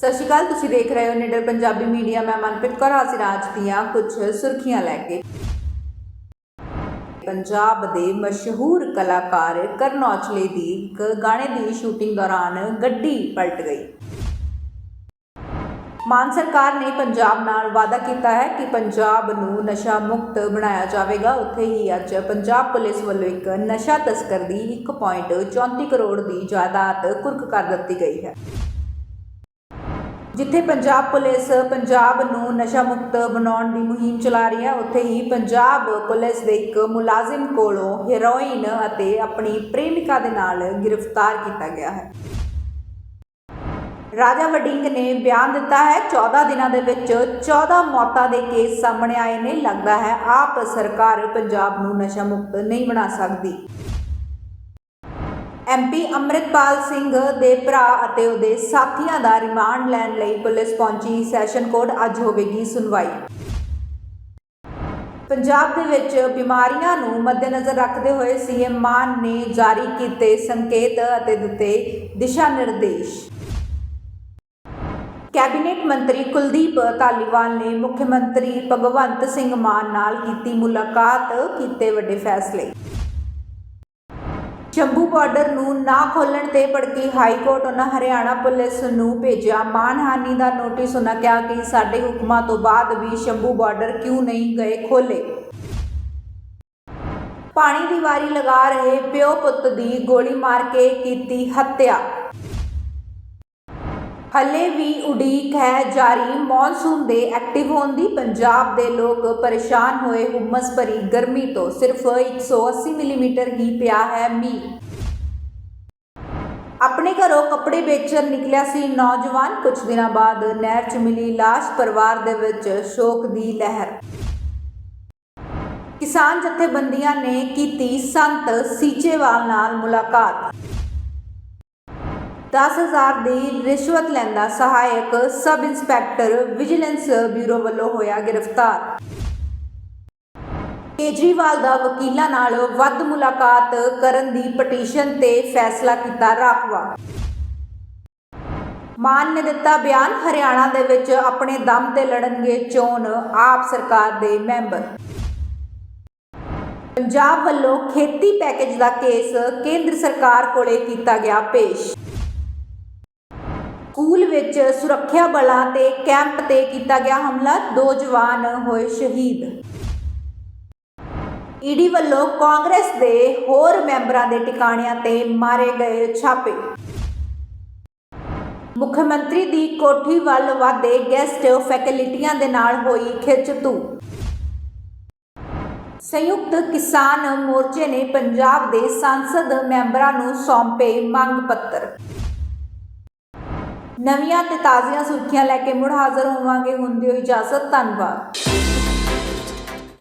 ਸਤਿ ਸ਼੍ਰੀ ਅਕਾਲ, ਤੁਸੀਂ ਦੇਖ ਰਹੇ ਹੋ ਨਿਡਰ ਪੰਜਾਬੀ ਮੀਡੀਆ। ਮੈਂ ਮਨਪ੍ਰੀਤ ਕੌਰ ਹਾਜ਼ਰ ਅੱਜ ਦੀਆਂ ਕੁਝ ਸੁਰਖੀਆਂ ਲੈ ਕੇ। ਪੰਜਾਬ ਦੇ ਮਸ਼ਹੂਰ ਕਲਾਕਾਰ ਕਰਨ ਔਜਲੇ ਦੀ ਇੱਕ ਗਾਣੇ ਦੀ ਸ਼ੂਟਿੰਗ ਦੌਰਾਨ ਗੱਡੀ ਪਲਟ ਗਈ। ਮਾਨ ਸਰਕਾਰ ਨੇ ਪੰਜਾਬ ਨਾਲ ਵਾਅਦਾ ਕੀਤਾ ਹੈ ਕਿ ਪੰਜਾਬ ਨੂੰ ਨਸ਼ਾ ਮੁਕਤ ਬਣਾਇਆ ਜਾਵੇਗਾ। ਉੱਥੇ ਹੀ ਅੱਜ ਪੰਜਾਬ ਪੁਲਿਸ ਵੱਲੋਂ ਇੱਕ ਨਸ਼ਾ ਤਸਕਰ ਦੀ 1.34 ਕਰੋੜ ਦੀ ਜਾਇਦਾਦ ਕੁਰਕ ਕਰ ਦਿੱਤੀ ਗਈ ਹੈ। ਜਿੱਥੇ ਪੰਜਾਬ ਪੁਲਿਸ ਪੰਜਾਬ ਨੂੰ ਨਸ਼ਾ ਮੁਕਤ ਬਣਾਉਣ ਦੀ ਮੁਹਿੰਮ ਚਲਾ ਰਹੀ ਹੈ, ਉੱਥੇ ਹੀ ਪੰਜਾਬ ਪੁਲਿਸ ਦੇ ਇੱਕ ਮੁਲਾਜ਼ਮ ਕੋਲੋਂ ਹੈਰੋਇਨ ਅਤੇ ਆਪਣੀ ਪ੍ਰੇਮਿਕਾ ਦੇ ਨਾਲ ਗ੍ਰਿਫਤਾਰ ਕੀਤਾ ਗਿਆ ਹੈ। ਰਾਜਾ ਵਡਿੰਗ ਨੇ ਬਿਆਨ ਦਿੱਤਾ ਹੈ 14 ਦਿਨਾਂ ਦੇ ਵਿੱਚ 14 ਮੌਤਾਂ ਦੇ ਕੇਸ ਸਾਹਮਣੇ ਆਏ ਨੇ, ਲੱਗਦਾ ਹੈ ਆਪ ਸਰਕਾਰ ਪੰਜਾਬ ਨੂੰ ਨਸ਼ਾ ਮੁਕਤ ਨਹੀਂ ਬਣਾ ਸਕਦੀ। ਐਮਪੀ ਅੰਮ੍ਰਿਤਪਾਲ ਸਿੰਘ ਦੇ ਭਰਾ ਅਤੇ ਉਹਦੇ ਸਾਥੀਆਂ ਦਾ ਰਿਮਾਂਡ ਲੈਣ ਲਈ ਪੁਲਿਸ ਪਹੁੰਚੀ। ਸੈਸ਼ਨ ਕੋਰਟ ਅੱਜ ਹੋਵੇਗੀ ਸੁਣਵਾਈ। ਪੰਜਾਬ ਦੇ ਵਿੱਚ ਬਿਮਾਰੀਆਂ ਨੂੰ ਮੱਦੇਨਜ਼ਰ ਰੱਖਦੇ ਹੋਏ ਸੀਐਮ ਮਾਨ ਨੇ ਜਾਰੀ ਕੀਤੇ ਸੰਕੇਤ ਅਤੇ ਦਿੱਤੇ ਦਿਸ਼ਾ ਨਿਰਦੇਸ਼। ਕੈਬਨਿਟ ਮੰਤਰੀ ਕੁਲਦੀਪ ਧਾਲੀਵਾਲ ਨੇ ਮੁੱਖ ਮੰਤਰੀ ਭਗਵੰਤ ਸਿੰਘ ਮਾਨ ਨਾਲ ਕੀਤੀ ਮੁਲਾਕਾਤ ਕੀਤੇ ਵੱਡੇ ਫੈਸਲੇ। ਸ਼ੰਭੂ ਬਾਰਡਰ ਨੂੰ ਨਾ ਖੋਲਣ ਤੇ ਭੜਕੀ ਹਾਈ ਕੋਰਟ ਉਹਨਾਂ ਹਰਿਆਣਾ ਪੁਲਿਸ ਨੂੰ ਭੇਜਿਆ ਮਾਨਹਾਨੀ ਦਾ ਨੋਟਿਸ। ਉਹਨਾਂ ਕਿਹਾ ਕਿ ਸਾਡੇ ਹੁਕਮਾਂ ਤੋਂ ਬਾਅਦ ਵੀ ਸ਼ੰਭੂ ਬਾਰਡਰ ਕਿਉਂ ਨਹੀਂ ਗਏ ਖੋਲੇ ਪਾਣੀ ਦੀ ਵਾਰੀ ਲਗਾ ਰਹੇ ਪਿਓ ਪੁੱਤ ਦੀ ਗੋਲੀ ਮਾਰ ਕੇ ਕੀਤੀ ਹੱਤਿਆ। ਹੱਲੇ ਵੀ ਉਡੀਕ ਹੈ ਜਾਰੀ। ਮੌਨਸੂਨ ਦੇ ਐਕਟਿਵ ਹੋਣ ਦੀ ਪੰਜਾਬ ਦੇ ਲੋਕ ਪਰੇਸ਼ਾਨ ਹੋਏ। ਹੁਮਸ ਭਰੀ ਗਰਮੀ ਤੋਂ ਸਿਰਫ 180 ਮਿਲੀਮੀਟਰ ਹੀ ਪਿਆ ਹੈ ਮੀਂਹ। ਆਪਣੇ ਘਰੋਂ ਕੱਪੜੇ ਵੇਚਣ ਨਿਕਲਿਆ ਸੀ ਨੌਜਵਾਨ। ਕੁਝ ਦਿਨਾਂ ਬਾਅਦ ਨਹਿਰ 'ਚ ਮਿਲੀ ਲਾਸ਼ ਪਰਿਵਾਰ ਦੇ ਵਿੱਚ ਸ਼ੋਕ ਦੀ ਲਹਿਰ। ਕਿਸਾਨ ਜਥੇਬੰਦੀਆਂ ਨੇ ਕੀਤੀ ਸੰਤ ਸੀਚੇਵਾਲ ਨਾਲ ਮੁਲਾਕਾਤ। 10000 ਦੀ ਰਿਸ਼ਵਤ ਲੈਂਦਾ ਸਹਾਇਕ ਸਬ ਇੰਸਪੈਕਟਰ ਵਿਜੀਲੈਂਸ ਬਿਊਰੋ ਵੱਲੋਂ ਹੋਇਆ ਗ੍ਰਿਫਤਾਰ। ਕੇਜਰੀਵਾਲ ਦਾ ਵਕੀਲਾਂ ਨਾਲ ਵੱਧ ਮੁਲਾਕਾਤ ਕਰਨ ਦੀ ਪਟੀਸ਼ਨ ਤੇ ਫੈਸਲਾ ਕੀਤਾ ਰਾਖਵਾ। ਮਾਨ ਨੇ ਦਿੱਤਾ ਬਿਆਨ, ਹਰਿਆਣਾ ਦੇ ਵਿੱਚ ਆਪਣੇ ਦਮ ਤੇ ਲੜਨਗੇ ਚੋਣ, ਆਪ ਸਰਕਾਰ ਦੇ ਮੈਂਬਰ। ਪੰਜਾਬ ਵੱਲੋਂ ਖੇਤੀ ਪੈਕੇਜ ਦਾ ਕੇਸ ਕੇਂਦਰ ਸਰਕਾਰ ਕੋਲੇ ਕੀਤਾ ਗਿਆ ਪੇਸ਼। ਸਕੂਲ ਵਿੱਚ ਸੁਰੱਖਿਆ ਬਲਾਂ ਤੇ ਕੈਂਪ ਤੇ ਕੀਤਾ ਗਿਆ ਹਮਲਾ, ਦੋ ਜਵਾਨ ਹੋਏ ਸ਼ਹੀਦ। ਈਡੀ ਵੱਲੋਂ ਕਾਂਗਰਸ ਦੇ ਹੋਰ ਮੈਂਬਰਾਂ ਦੇ ਟਿਕਾਣਿਆਂ ਤੇ ਮਾਰੇ ਗਏ ਛਾਪੇ। ਮੁੱਖ ਮੰਤਰੀ ਦੀ ਕੋਠੀ ਵੱਲ ਵਾਧੇ ਗੈਸਟ ਫੈਕਲਟੀਆਂ ਦੇ ਨਾਲ ਹੋਈ ਖਿੱਚਤੂ। ਸੰਯੁਕਤ ਕਿਸਾਨ ਮੋਰਚੇ ਨੇ ਪੰਜਾਬ ਦੇ ਸੰਸਦ ਮੈਂਬਰਾਂ ਨੂੰ ਸੌਂਪੇ ਮੰਗ ਪੱਤਰ। ਨਵੀਆਂ ਤੇ ਤਾਜ਼ੀਆਂ ਸੁਰਖੀਆਂ ਲੈ ਕੇ ਮੁੜ ਹਾਜ਼ਰ ਹੋਵਾਂਗੇ। ਹੁਣ ਦਿਓ ਇਜਾਜ਼ਤ ਧੰਨਵਾਦ।